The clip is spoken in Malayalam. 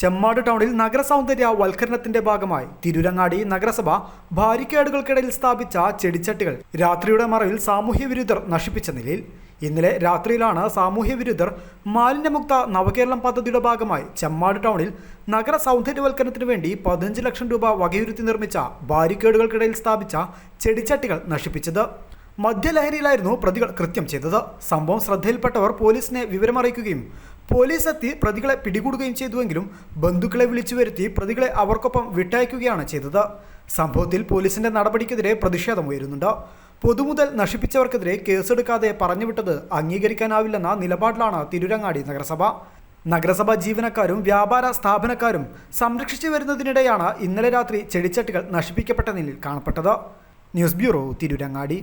ചെമ്മാട് ടൗണിൽ നഗരസൗന്ദര്യ വൽക്കരണത്തിന്റെ ഭാഗമായി തിരുരങ്ങാടി നഗരസഭ ബാരിക്കേഡുകൾക്കിടയിൽ സ്ഥാപിച്ച ചെടിച്ചട്ടികൾ രാത്രിയുടെ മറവിൽ സാമൂഹ്യ വിരുദ്ധർ നശിപ്പിച്ച നിലയിൽ. ഇന്നലെ രാത്രിയിലാണ് സാമൂഹ്യ വിരുദ്ധർ മാലിന്യമുക്ത നവകേരളം പദ്ധതിയുടെ ഭാഗമായി ചെമ്മാട് ടൗണിൽ നഗര സൗന്ദര്യവൽക്കരണത്തിന് വേണ്ടി പതിനഞ്ച് ലക്ഷം രൂപ വകയിരുത്തി നിർമ്മിച്ച ബാരിക്കേഡുകൾക്കിടയിൽ സ്ഥാപിച്ച ചെടിച്ചട്ടികൾ നശിപ്പിച്ചത്. മദ്യലഹരിയിലായിരുന്നു പ്രതികൾ കൃത്യം ചെയ്തത്. സംഭവം ശ്രദ്ധയിൽപ്പെട്ടവർ പോലീസിനെ വിവരമറിയിക്കുകയും പോലീസ് എത്തി പ്രതികളെ പിടികൂടുകയും ചെയ്തുവെങ്കിലും ബന്ധുക്കളെ വിളിച്ചു വരുത്തി പ്രതികളെ അവർക്കൊപ്പം വിട്ടയക്കുകയാണ് ചെയ്തത്. സംഭവത്തിൽ പോലീസിന്റെ നടപടിക്കെതിരെ പ്രതിഷേധം ഉയരുന്നുണ്ട്. പൊതുമുതൽ നശിപ്പിച്ചവർക്കെതിരെ കേസെടുക്കാതെ പറഞ്ഞുവിട്ടത് അംഗീകരിക്കാനാവില്ലെന്ന നിലപാടിലാണ് തിരുരങ്ങാടി നഗരസഭ. നഗരസഭാ ജീവനക്കാരും വ്യാപാര സ്ഥാപനക്കാരും സംരക്ഷിച്ചു വരുന്നതിനിടെയാണ് ഇന്നലെ രാത്രി ചെടിച്ചട്ടികൾ നശിപ്പിക്കപ്പെട്ട നിലയിൽ കാണപ്പെട്ടത്. News bureau Tirurangadi.